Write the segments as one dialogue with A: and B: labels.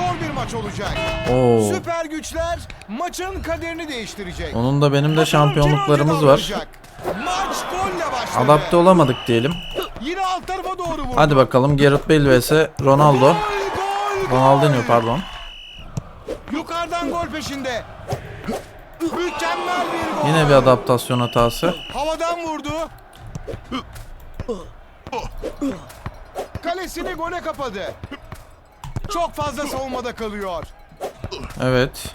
A: Zor bir maç olacak.
B: Oo.
A: Süper güçler maçın kaderini değiştirecek.
B: Onun da benim de şampiyonluklarımız var.
A: Maç golle başladı.
B: Adapte olamadık diyelim.
A: Yine alt tarafa doğru vurdu.
B: Hadi bakalım Gareth Bale vs Ronaldo.
A: Gol, gol.
B: Ronaldinho pardon.
A: Yukarıdan gol peşinde. Mükemmel bir gol.
B: Yine bir adaptasyon hatası.
A: Havadan vurdu. Kalesini gole kapadı. Çok fazla savunmada kalıyor.
B: Evet.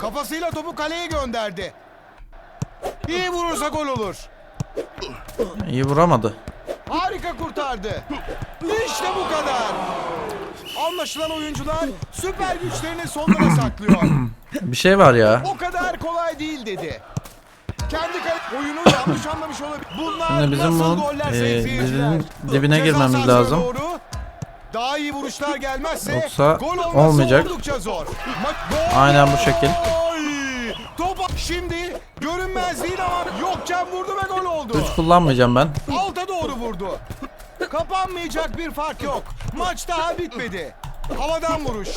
A: Kafasıyla topu kaleye gönderdi. İyi vurursa gol olur.
B: İyi vuramadı.
A: Harika kurtardı. İşte bu kadar. Anlaşılan oyuncular süper güçlerini sonlara saklıyor.
B: Bir şey var ya.
A: O kadar kolay değil dedi. Kendi kale oyunu yanlış anlamış olabilir. Bunlar
B: Şimdi bizim
A: nasıl
B: bunun,
A: goller
B: e,
A: sayın seyirciler?
B: dizinin dibine
A: Ceza
B: girmemiz
A: sahasına
B: lazım.
A: Doğru. Daha iyi vuruşlar gelmezse
B: Yoksa
A: gol
B: olmayacak.
A: zor. Gol!
B: Aynen bu şekil.
A: Top şimdi görünmez değil ama yokken vurdu ve gol oldu.
B: Hiç kullanmayacağım ben.
A: Alta doğru vurdu. Kapanmayacak bir fark yok. Maç daha bitmedi. Havadan vuruş.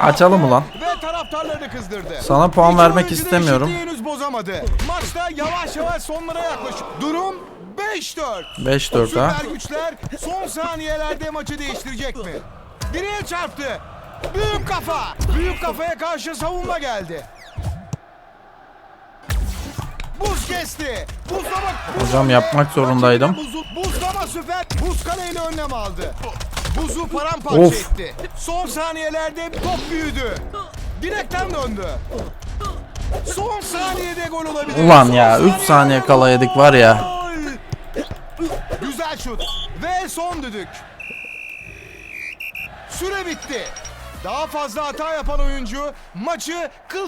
B: Açalım ulan.
A: Ve taraftarlarını kızdırdı.
B: Sana puan
A: İki
B: vermek istemiyorum.
A: henüz bozamadı. Maçta yavaş yavaş sonlara yaklaşıyor. Durum 5-4.
B: 5-4 ha.
A: Süper güçler son saniyelerde maçı değiştirecek mi? Direğe çarptı. Büyük kafa. Büyük kafaya karşı savunma geldi. Buz kesti. Buzlama. buz
B: Hocam yapmak zorundaydım.
A: Buzlama süper. Buz kaleyle önlem aldı. Buzu paramparça
B: Of.
A: etti. Son saniyelerde top büyüdü. Direkten döndü. Son saniyede gol olabilir.
B: Ulan
A: Son
B: ya, üç
A: saniyede
B: saniye kala
A: gol.
B: yedik var ya.
A: Güzel şut. Ve son düdük. Süre bitti. Daha fazla hata yapan oyuncu maçı kıl